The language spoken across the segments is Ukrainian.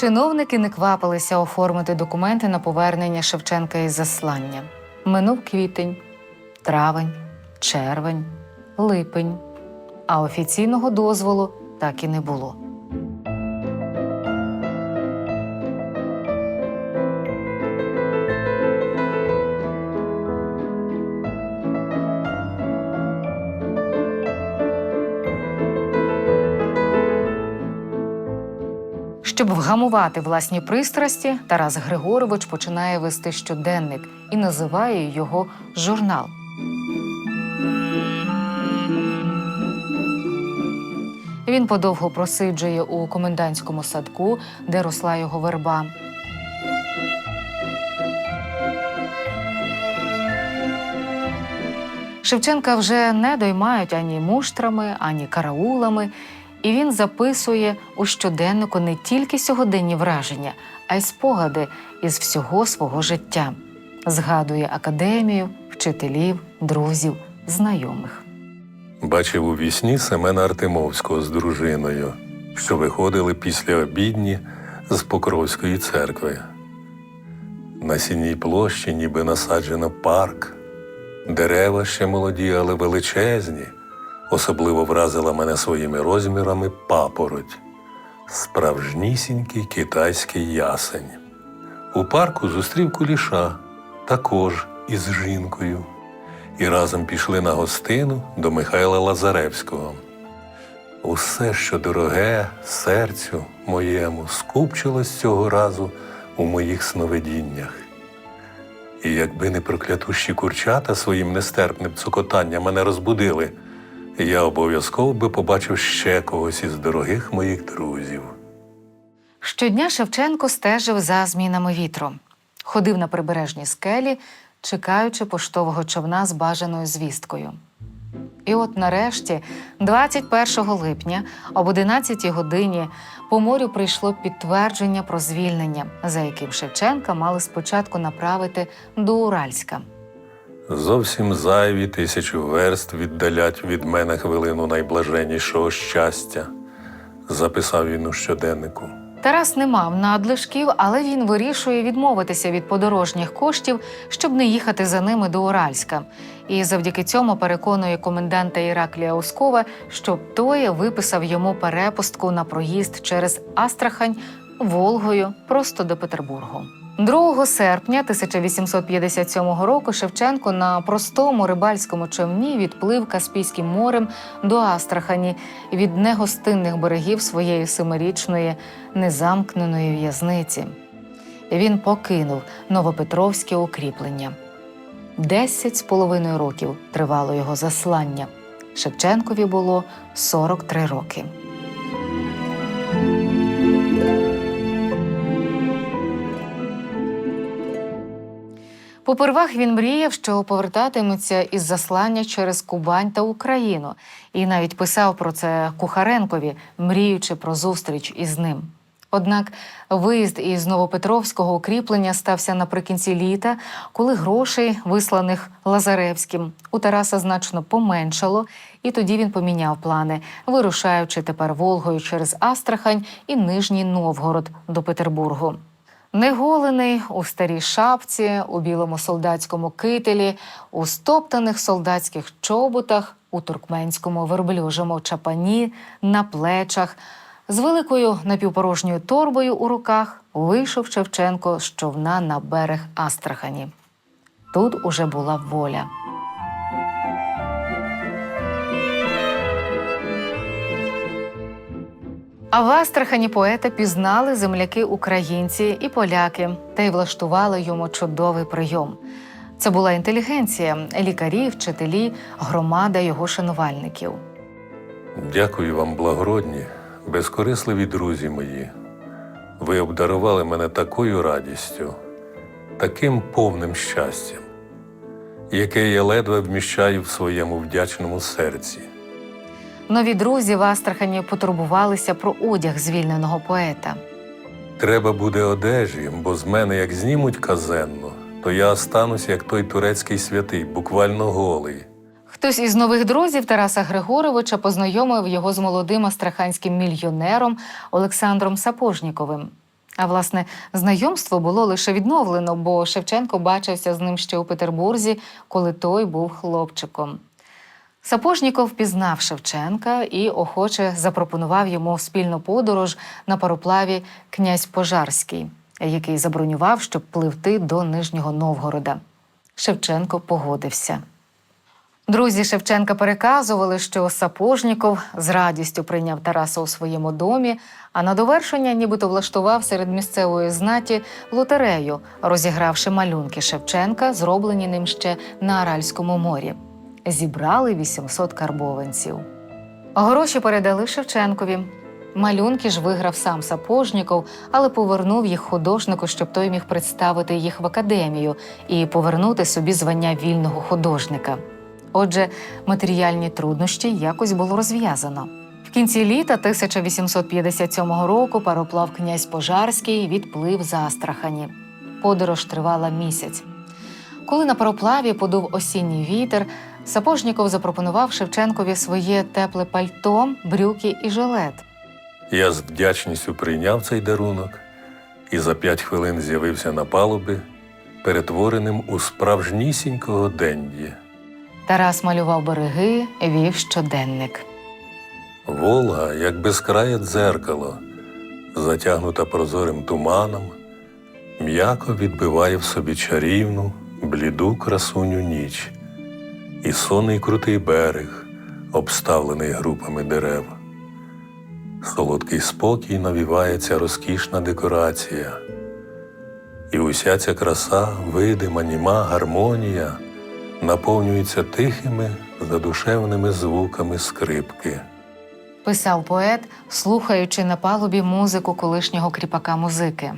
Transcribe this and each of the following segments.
Чиновники не квапилися оформити документи на повернення Шевченка із заслання. Минув квітень, травень, червень, липень, а офіційного дозволу так і не було. Щоб вгамувати власні пристрасті, Тарас Григорович починає вести щоденник і називає його журнал. Він подовго просиджує у комендантському садку, де росла його верба. Шевченка вже не доймають ані муштрами, ані караулами, і він записує у щоденнику не тільки сьогоденні враження, а й спогади із всього свого життя. Згадує академію, вчителів, друзів, знайомих. Бачив у вісні Семена Артемовського з дружиною, що виходили після обідні з Покровської церкви. На сінній площі ніби насаджено парк. Дерева ще молоді, але величезні. Особливо вразила мене своїми розмірами папороть, справжнісінький китайський ясень. У парку зустрів куліша, також із жінкою, і разом пішли на гостину до Михайла Лазаревського. Усе, що дороге серцю моєму, скупчилось цього разу у моїх сновидіннях. І якби не проклятущі курчата своїм нестерпним цокотанням мене розбудили, я обов'язково би побачив ще когось із дорогих моїх друзів. Щодня Шевченко стежив за змінами вітру, ходив на прибережні скелі, чекаючи поштового човна з бажаною звісткою. І от нарешті, 21 липня, об 11 годині, по морю прийшло підтвердження про звільнення, за яким Шевченка мали спочатку направити до Уральська. Зовсім зайві тисячу верст віддалять від мене хвилину найблаженнішого щастя, записав він у щоденнику. Тарас не мав надлишків, але він вирішує відмовитися від подорожніх коштів, щоб не їхати за ними до Уральська. І завдяки цьому переконує коменданта Іраклія Ускова, щоб той виписав йому перепустку на проїзд через Астрахань Волгою просто до Петербургу. 2 серпня 1857 року Шевченко на простому рибальському човні відплив Каспійським морем до Астрахані від негостинних берегів своєї семирічної незамкненої в'язниці. Він покинув Новопетровське укріплення. Десять з половиною років тривало його заслання. Шевченкові було 43 роки. Попервах він мріяв, що повертатиметься із заслання через Кубань та Україну, і навіть писав про це Кухаренкові, мріючи про зустріч із ним. Однак виїзд із Новопетровського укріплення стався наприкінці літа, коли грошей, висланих Лазаревським, у Тараса значно поменшало, і тоді він поміняв плани, вирушаючи тепер Волгою через Астрахань і Нижній Новгород до Петербургу. Неголений у старій шапці, у білому солдатському кителі, у стоптаних солдатських чоботах, у туркменському верблюжому чапані, на плечах, з великою напівпорожньою торбою у руках вийшов Шевченко з човна на берег Астрахані. Тут уже була воля. А в Астрахані поета пізнали земляки українці і поляки та й влаштували йому чудовий прийом. Це була інтелігенція, лікарі, вчителі, громада його шанувальників. Дякую вам, благородні, безкорисливі друзі мої. Ви обдарували мене такою радістю, таким повним щастям, яке я ледве вміщаю в своєму вдячному серці. Нові друзі в Астрахані потурбувалися про одяг звільненого поета. Треба буде одежі, бо з мене як знімуть казенно, то я останусь, як той турецький святий, буквально голий. Хтось із нових друзів Тараса Григоровича познайомив його з молодим астраханським мільйонером Олександром Сапожніковим. А власне, знайомство було лише відновлено, бо Шевченко бачився з ним ще у Петербурзі, коли той був хлопчиком. Сапожніков пізнав Шевченка і охоче запропонував йому спільну подорож на пароплаві князь Пожарський, який забронював, щоб пливти до Нижнього Новгорода. Шевченко погодився. Друзі Шевченка переказували, що Сапожніков з радістю прийняв Тараса у своєму домі, а на довершення нібито влаштував серед місцевої знаті лотерею, розігравши малюнки Шевченка, зроблені ним ще на Аральському морі. Зібрали 800 карбованців. Гроші передали Шевченкові. Малюнки ж виграв сам Сапожніков, але повернув їх художнику, щоб той міг представити їх в академію і повернути собі звання вільного художника. Отже, матеріальні труднощі якось було розв'язано. В кінці літа 1857 року пароплав князь Пожарський відплив з Астрахані. Подорож тривала місяць. Коли на пароплаві подув осінній вітер, Сапожніков запропонував Шевченкові своє тепле пальто, брюки і жилет. Я з вдячністю прийняв цей дарунок і за п'ять хвилин з'явився на палубі, перетвореним у справжнісінького денді. Тарас малював береги, вів щоденник. Волга, як безкрає дзеркало, затягнута прозорим туманом, м'яко відбиває в собі чарівну, бліду красуню ніч, і сонний крутий берег, обставлений групами дерев. Солодкий спокій навівається розкішна декорація, і уся ця краса, видима, німа, гармонія наповнюється тихими, задушевними звуками скрипки. Писав поет, слухаючи на палубі музику колишнього кріпака музики.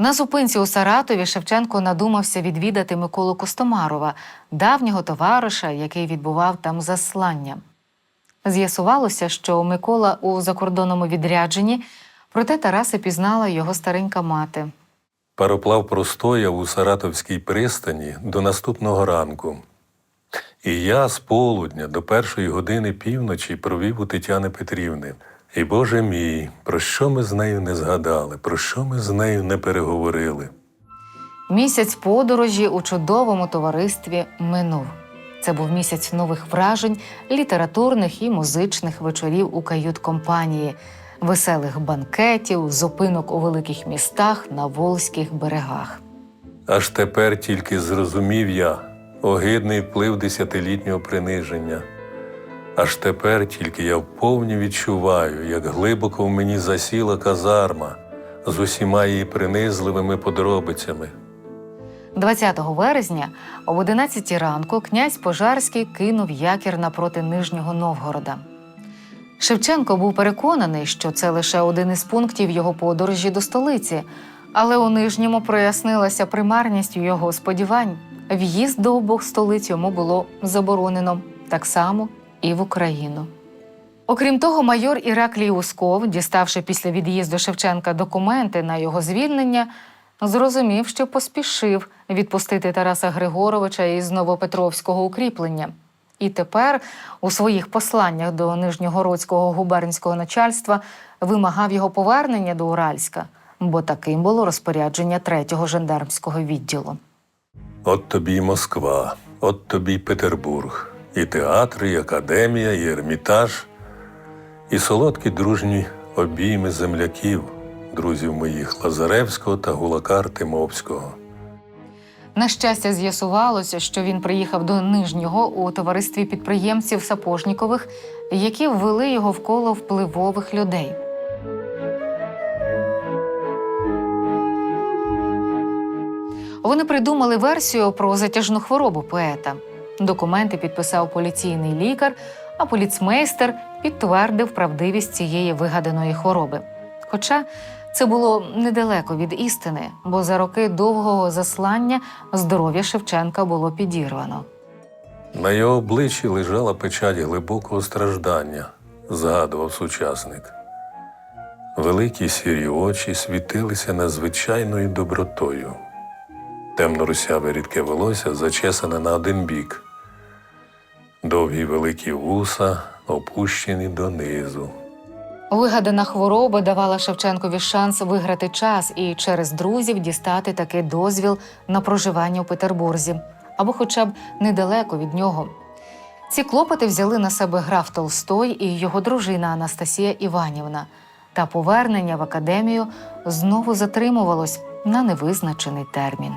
На зупинці у Саратові Шевченко надумався відвідати Миколу Костомарова, давнього товариша, який відбував там заслання. З'ясувалося, що Микола у закордонному відрядженні, проте Тараса пізнала його старенька мати. Пароплав простояв у Саратовській пристані до наступного ранку. І я з полудня до першої години півночі провів у Тетяни Петрівни. І Боже мій, про що ми з нею не згадали, про що ми з нею не переговорили. Місяць подорожі у чудовому товаристві минув. Це був місяць нових вражень, літературних і музичних вечорів у кают-компанії, веселих банкетів, зупинок у великих містах на волзьких берегах. Аж тепер тільки зрозумів я огидний вплив десятилітнього приниження. Аж тепер тільки я вповні відчуваю, як глибоко в мені засіла казарма з усіма її принизливими подробицями. 20 вересня об 11 ранку князь Пожарський кинув якір напроти Нижнього Новгорода. Шевченко був переконаний, що це лише один із пунктів його подорожі до столиці, але у Нижньому прояснилася примарність його сподівань. В'їзд до обох столиць йому було заборонено, так само і в Україну. Окрім того, майор Іраклій Усков, діставши після від'їзду Шевченка документи на його звільнення, зрозумів, що поспішив відпустити Тараса Григоровича із Новопетровського укріплення. І тепер у своїх посланнях до Нижньогородського губернського начальства вимагав його повернення до Уральська, бо таким було розпорядження третього жандармського відділу. От тобі й Москва, от тобі й Петербург, і театри, і академія, і ермітаж, і солодкі дружні обійми земляків, друзів моїх Лазаревського та Гулака Артемовського. На щастя, з'ясувалося, що він приїхав до Нижнього у товаристві підприємців Сапожнікових, які ввели його в коло впливових людей. Вони придумали версію про затяжну хворобу поета. Документи підписав поліційний лікар, а поліцмейстер підтвердив правдивість цієї вигаданої хвороби. Хоча це було недалеко від істини, бо за роки довгого заслання здоров'я Шевченка було підірвано. На його обличчі лежала печать глибокого страждання, згадував сучасник. Великі сірі очі світилися надзвичайною добротою. Темно-русяве рідке волосся зачесане на один бік, довгі великі вуса опущені донизу. Вигадана хвороба давала Шевченкові шанс виграти час і через друзів дістати такий дозвіл на проживання у Петербурзі або хоча б недалеко від нього. Ці клопоти взяли на себе граф Толстой і його дружина Анастасія Іванівна, та повернення в академію знову затримувалось на невизначений термін.